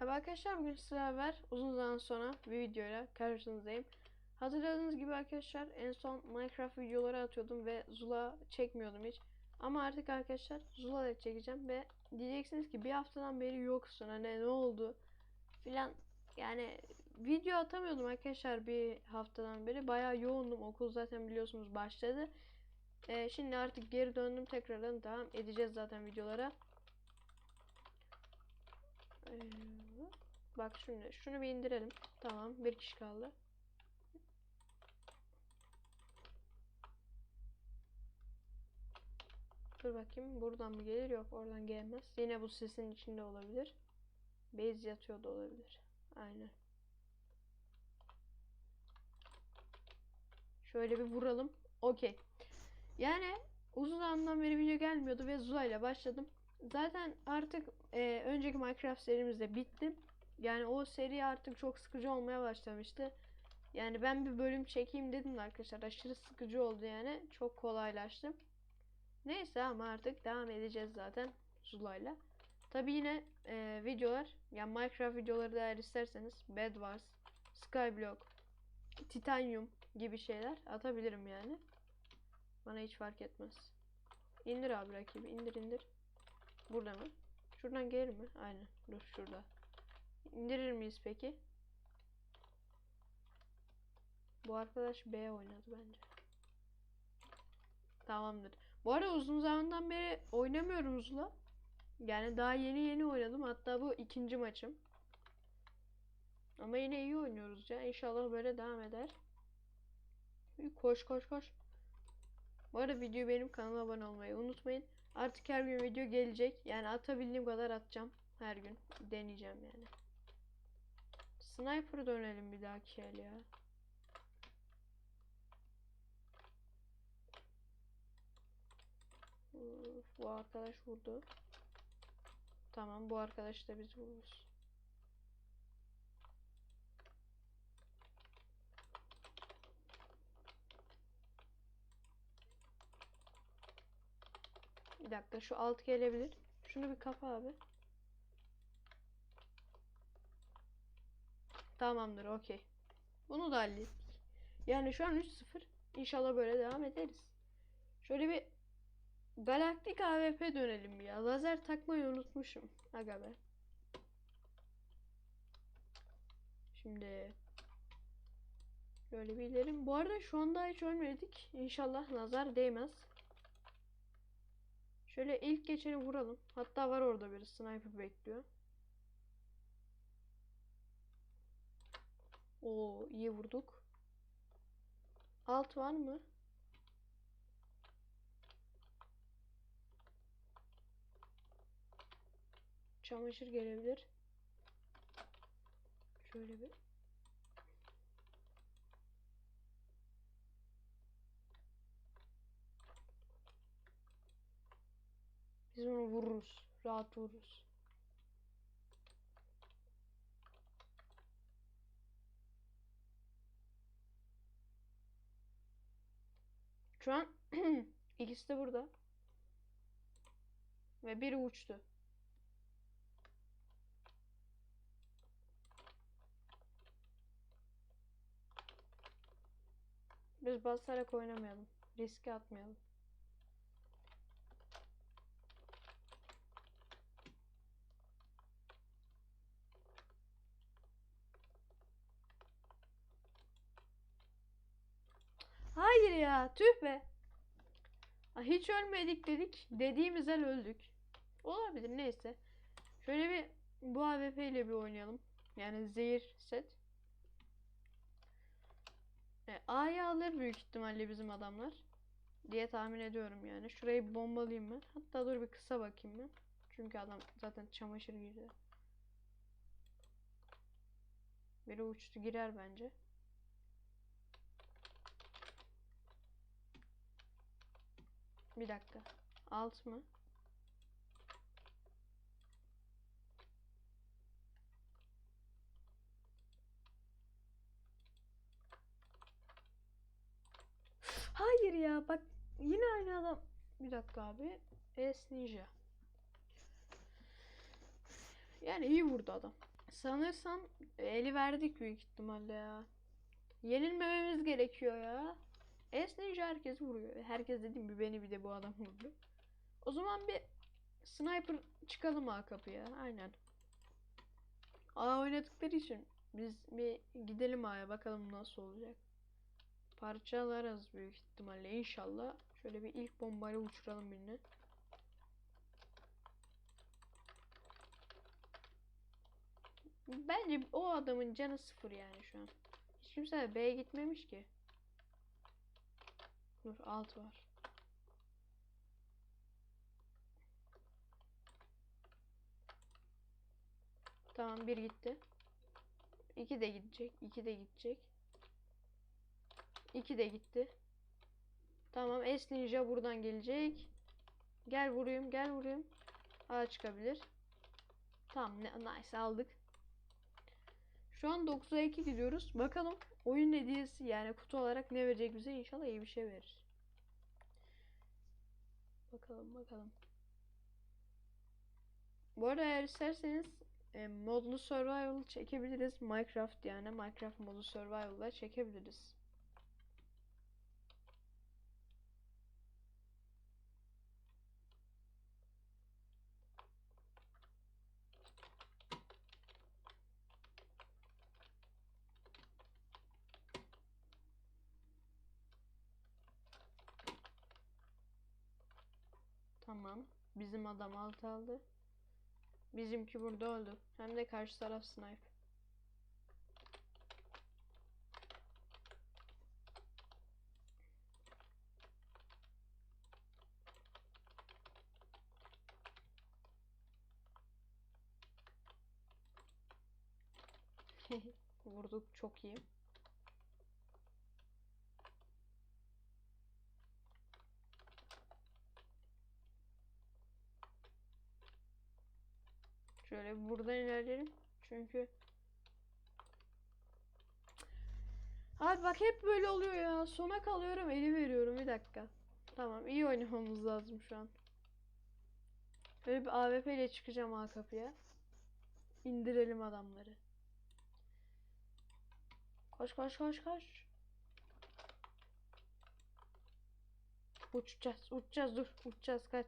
Merhaba arkadaşlar bugün sizlerle beraber uzun zaman sonra bir videoyla karşınızdayım. Hatırladığınız gibi arkadaşlar en son Minecraft videoları atıyordum ve Zula çekmiyordum hiç. Ama artık arkadaşlar Zula da çekeceğim ve diyeceksiniz ki bir haftadan beri yoksun hani ne oldu filan. Yani video atamıyordum arkadaşlar bir haftadan beri bayağı yoğundum okul zaten biliyorsunuz başladı. Ee, şimdi artık geri döndüm tekrardan devam edeceğiz zaten videolara. Ee, bak şimdi şunu bir indirelim. Tamam bir kişi kaldı. Dur bakayım buradan mı gelir? Yok oradan gelmez. Yine bu sesin içinde olabilir. Base yatıyor da olabilir. Aynen. Şöyle bir vuralım. Okey. Yani uzun zamandan beri video gelmiyordu ve Zula ile başladım. Zaten artık e, önceki Minecraft serimizde bitti. Yani o seri artık çok sıkıcı olmaya başlamıştı. Yani ben bir bölüm çekeyim dedim de arkadaşlar. Aşırı sıkıcı oldu yani. Çok kolaylaştı. Neyse ama artık devam edeceğiz zaten Zula'yla. Tabi yine e, videolar yani Minecraft videoları da eğer isterseniz Bed Wars, Skyblock, Titanium gibi şeyler atabilirim yani. Bana hiç fark etmez. İndir abi rakibi indir indir. Burada mı? Şuradan gelir mi? Aynen. Dur şurada. İndirir miyiz peki? Bu arkadaş B oynadı bence. Tamamdır. Bu arada uzun zamandan beri oynamıyorum Zula. Yani daha yeni yeni oynadım. Hatta bu ikinci maçım. Ama yine iyi oynuyoruz ya. İnşallah böyle devam eder. Koş koş koş. Bu arada videoyu benim kanalıma abone olmayı unutmayın. Artık her gün video gelecek. Yani atabildiğim kadar atacağım. Her gün. Deneyeceğim yani. Sniper dönelim bir dahaki el ya. Uf, bu arkadaş vurdu. Tamam bu arkadaş da biz vururuz. Bir dakika şu alt gelebilir. Şunu bir kapa abi. Tamamdır okey. Bunu da hallettik. Yani şu an 3-0. İnşallah böyle devam ederiz. Şöyle bir Galaktik AWP dönelim ya. Lazer takmayı unutmuşum. Aga be. Şimdi Şöyle bir ilerim. Bu arada şu anda hiç ölmedik. İnşallah nazar değmez. Şöyle ilk geçeni vuralım. Hatta var orada biri sniper bekliyor. Oo iyi vurduk. Alt var mı? Çamaşır gelebilir. Şöyle bir. Biz onu vururuz. Rahat vururuz. Şu an ikisi de burada. Ve biri uçtu. Biz basarak oynamayalım. Riske atmayalım. Hayır ya, tüh be. Hiç ölmedik dedik. Dediğimiz el öldük. Olabilir neyse. Şöyle bir bu AWP ile bir oynayalım. Yani zehir set. E, A'yı alır büyük ihtimalle bizim adamlar. Diye tahmin ediyorum yani. Şurayı bombalayayım ben. Hatta dur bir kısa bakayım ben. Çünkü adam zaten çamaşır girdi. Biri uçtu girer bence. Bir dakika. Alt mı? Hayır ya bak yine aynı adam. Bir dakika abi. Es Ninja. Yani iyi vurdu adam. sanırsam eli verdik büyük ihtimalle ya. Yenilmememiz gerekiyor ya. Esnince herkes vuruyor. Herkes dediğim gibi beni bir de bu adam vurdu. O zaman bir sniper çıkalım A kapıya. Aynen. A oynadıkları için biz bir gidelim A'ya bakalım nasıl olacak. Parçalarız büyük ihtimalle inşallah. Şöyle bir ilk bombayla uçuralım birini. Bence o adamın canı sıfır yani şu an. Hiç kimse B'ye gitmemiş ki. Dur alt var. Tamam bir gitti. İki de gidecek. iki de gidecek. İki de gitti. Tamam S Ninja buradan gelecek. Gel vurayım gel vurayım. A çıkabilir. Tamam nice aldık. Şu an 9'a 2 gidiyoruz. Bakalım oyun hediyesi yani kutu olarak ne verecek bize inşallah iyi bir şey verir. Bakalım bakalım. Bu arada eğer isterseniz e, modlu survival çekebiliriz. Minecraft yani Minecraft modu survival'da çekebiliriz. Tamam. Bizim adam alt aldı. Bizimki burada öldü. Hem de karşı taraf snipe. Vurduk çok iyi. Şöyle buradan ilerleyelim. Çünkü Abi bak hep böyle oluyor ya. Sona kalıyorum, eli veriyorum. Bir dakika. Tamam, iyi oynamamız lazım şu an. Böyle bir AWP ile çıkacağım A kapıya. İndirelim adamları. Koş koş koş koş. Uçacağız, uçacağız dur. Uçacağız kaç.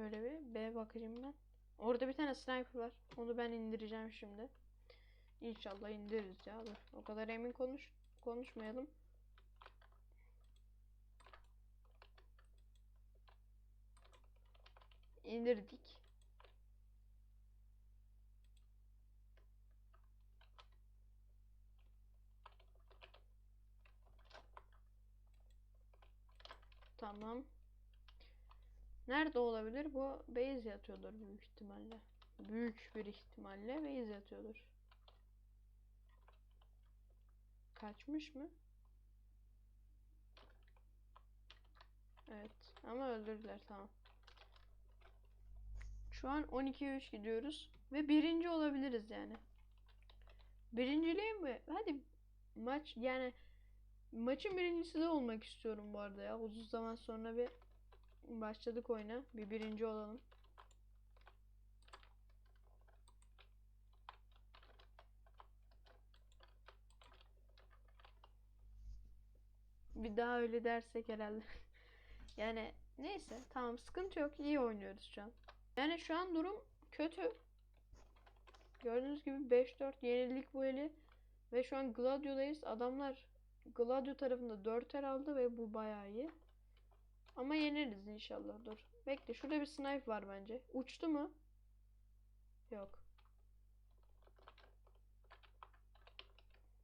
Şöyle bir B bakayım ben. Orada bir tane sniper var. Onu ben indireceğim şimdi. İnşallah indiririz ya. Dur. O kadar emin konuş konuşmayalım. İndirdik. Tamam. Nerede olabilir? Bu base yatıyordur büyük ihtimalle. Büyük bir ihtimalle base yatıyordur. Kaçmış mı? Evet. Ama öldürdüler tamam. Şu an 12'ye 3 gidiyoruz. Ve birinci olabiliriz yani. Birinciliği mi? Hadi maç yani maçın birincisi de olmak istiyorum bu arada ya. Uzun zaman sonra bir başladık oyuna. Bir birinci olalım. Bir daha öyle dersek herhalde. yani neyse tamam sıkıntı yok. İyi oynuyoruz şu an. Yani şu an durum kötü. Gördüğünüz gibi 5-4 yenilik bu eli. Ve şu an Gladio'dayız. Adamlar Gladio tarafında 4 er aldı ve bu bayağı iyi. Ama yeneriz inşallah. Dur. Bekle. Şurada bir snipe var bence. Uçtu mu? Yok.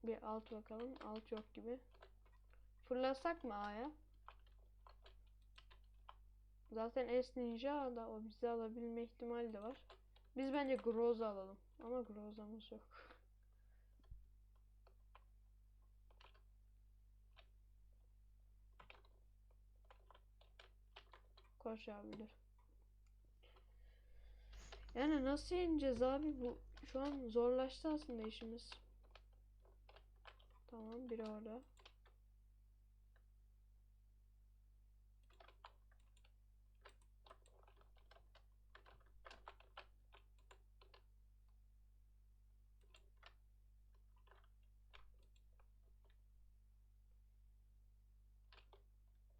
Bir alt bakalım. Alt yok gibi. Fırlasak mı A'ya? Zaten S Ninja da o bizi alabilme ihtimali de var. Biz bence Groza alalım. Ama Groza'mız yok. koşabilir. Yani nasıl ineceğiz abi bu şu an zorlaştı aslında işimiz. Tamam biri orada.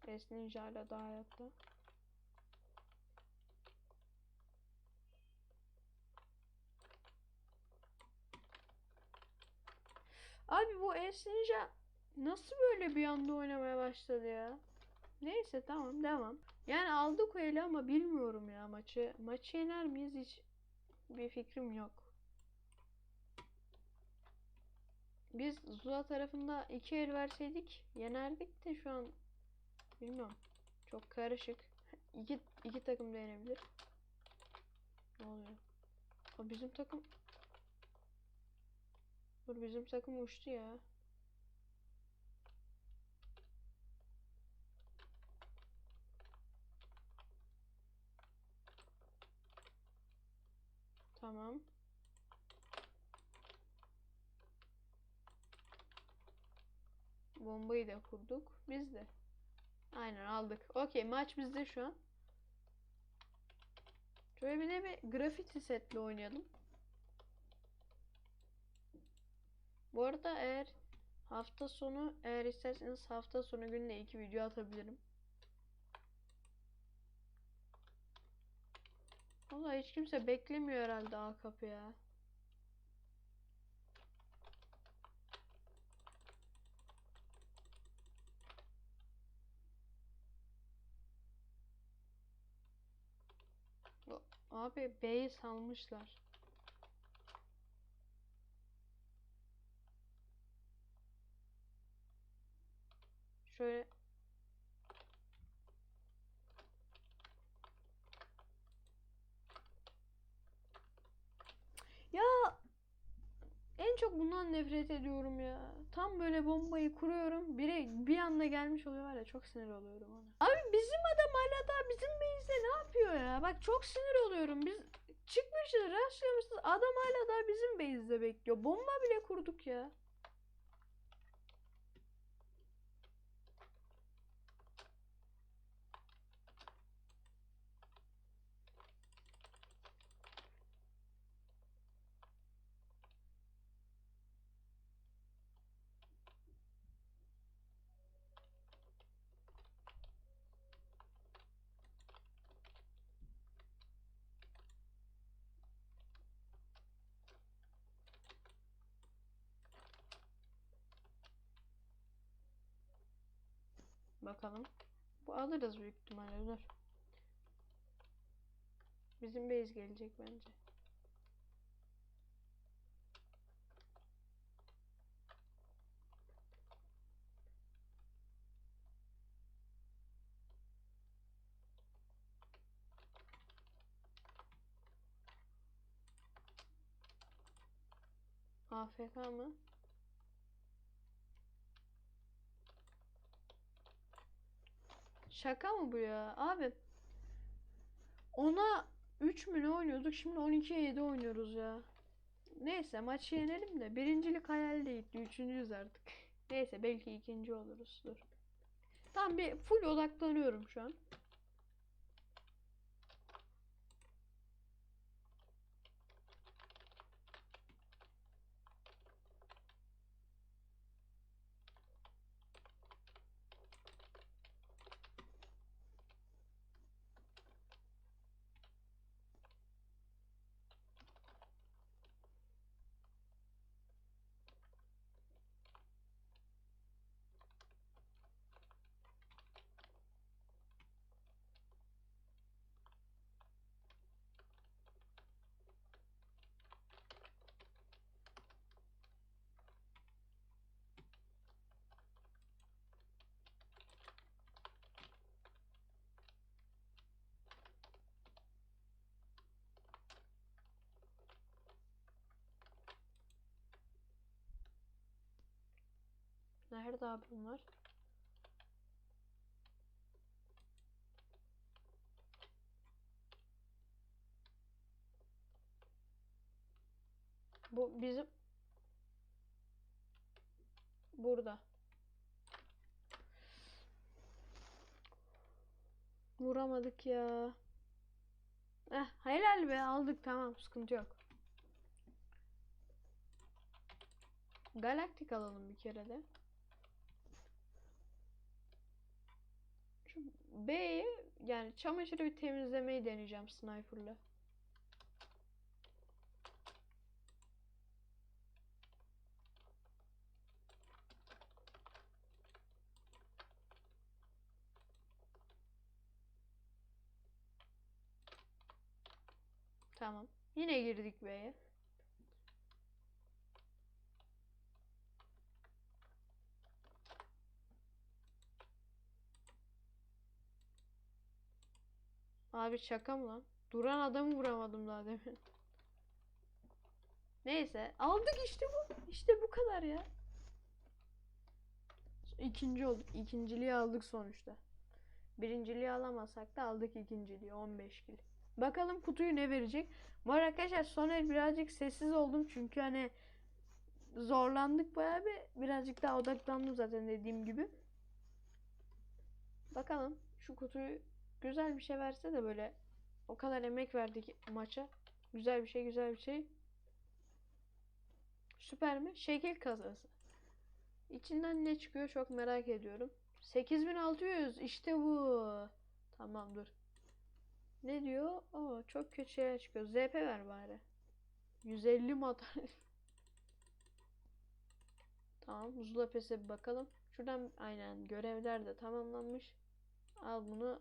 Esninja hala daha hayatta. Abi bu Ninja nasıl böyle bir anda oynamaya başladı ya? Neyse tamam devam. Yani aldık o eli ama bilmiyorum ya maçı. Maçı yener miyiz hiç bir fikrim yok. Biz Zula tarafında iki el verseydik yenerdik de şu an bilmiyorum. Çok karışık. İki, iki takım da yenebilir. Ne oluyor? O bizim takım Dur bizim takım uçtu ya. Tamam. Bombayı da kurduk. Biz de. Aynen aldık. Okey maç bizde şu an. Şöyle bir de bir grafiti setle oynayalım. Bu arada eğer hafta sonu eğer isterseniz hafta sonu gününe iki video atabilirim. Valla hiç kimse beklemiyor herhalde A kapı ya. Abi B'yi salmışlar. Şöyle Ya en çok bundan nefret ediyorum ya. Tam böyle bombayı kuruyorum. Biri bir anda gelmiş oluyor var ya çok sinir oluyorum ona. Abi bizim adam hala daha bizim base'de ne yapıyor ya? Bak çok sinir oluyorum. Biz çıkmışız, rastlamışız. Adam hala daha bizim base'de bekliyor. Bomba bile kurduk ya. Bakalım. Bu alırız büyük ihtimalle. Dur. Bizim base gelecek bence. AFK mı? Şaka mı bu ya? Abi ona 3 mü ne oynuyorduk? Şimdi 12'ye 7 oynuyoruz ya. Neyse maçı yenelim de birincilik hayal değildi. Üçüncüyüz artık. Neyse belki ikinci oluruz. Dur. Tam bir full odaklanıyorum şu an. Nerede abi bunlar? Bu bizim burada. Vuramadık ya. Eh helal be aldık tamam sıkıntı yok. Galaktik alalım bir kere de. B'yi yani çamaşırı bir temizlemeyi deneyeceğim sniper'la. Tamam. Yine girdik B'ye. Abi şaka mı lan? Duran adamı vuramadım daha demin. Neyse aldık işte bu. İşte bu kadar ya. İkinci olduk. İkinciliği aldık sonuçta. Birinciliği alamasak da aldık ikinciliği 15 kill. Bakalım kutuyu ne verecek. Bu arkadaşlar son el birazcık sessiz oldum çünkü hani zorlandık bayağı bir birazcık daha odaklandım zaten dediğim gibi. Bakalım şu kutuyu güzel bir şey verse de böyle o kadar emek verdik maça. Güzel bir şey, güzel bir şey. Süper mi? Şekil kasası. İçinden ne çıkıyor çok merak ediyorum. 8600 işte bu. Tamam dur. Ne diyor? Oo, çok kötü şeyler çıkıyor. ZP ver bari. 150 motor. tamam. Zula Pes'e bakalım. Şuradan aynen görevler de tamamlanmış. Al bunu.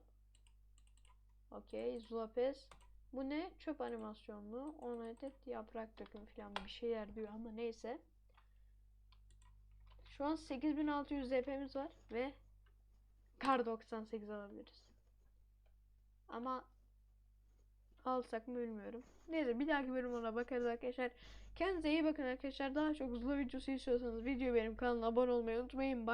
Okey. Zula Pes. Bu ne? Çöp animasyonlu. 10 adet yaprak döküm falan bir şeyler diyor ama neyse. Şu an 8600 ZP'miz var ve Kar 98 alabiliriz. Ama alsak mı bilmiyorum. Neyse bir dahaki bölüm ona bakarız arkadaşlar. Kendinize iyi bakın arkadaşlar. Daha çok hızlı videosu istiyorsanız video benim kanalıma abone olmayı unutmayın. Bye.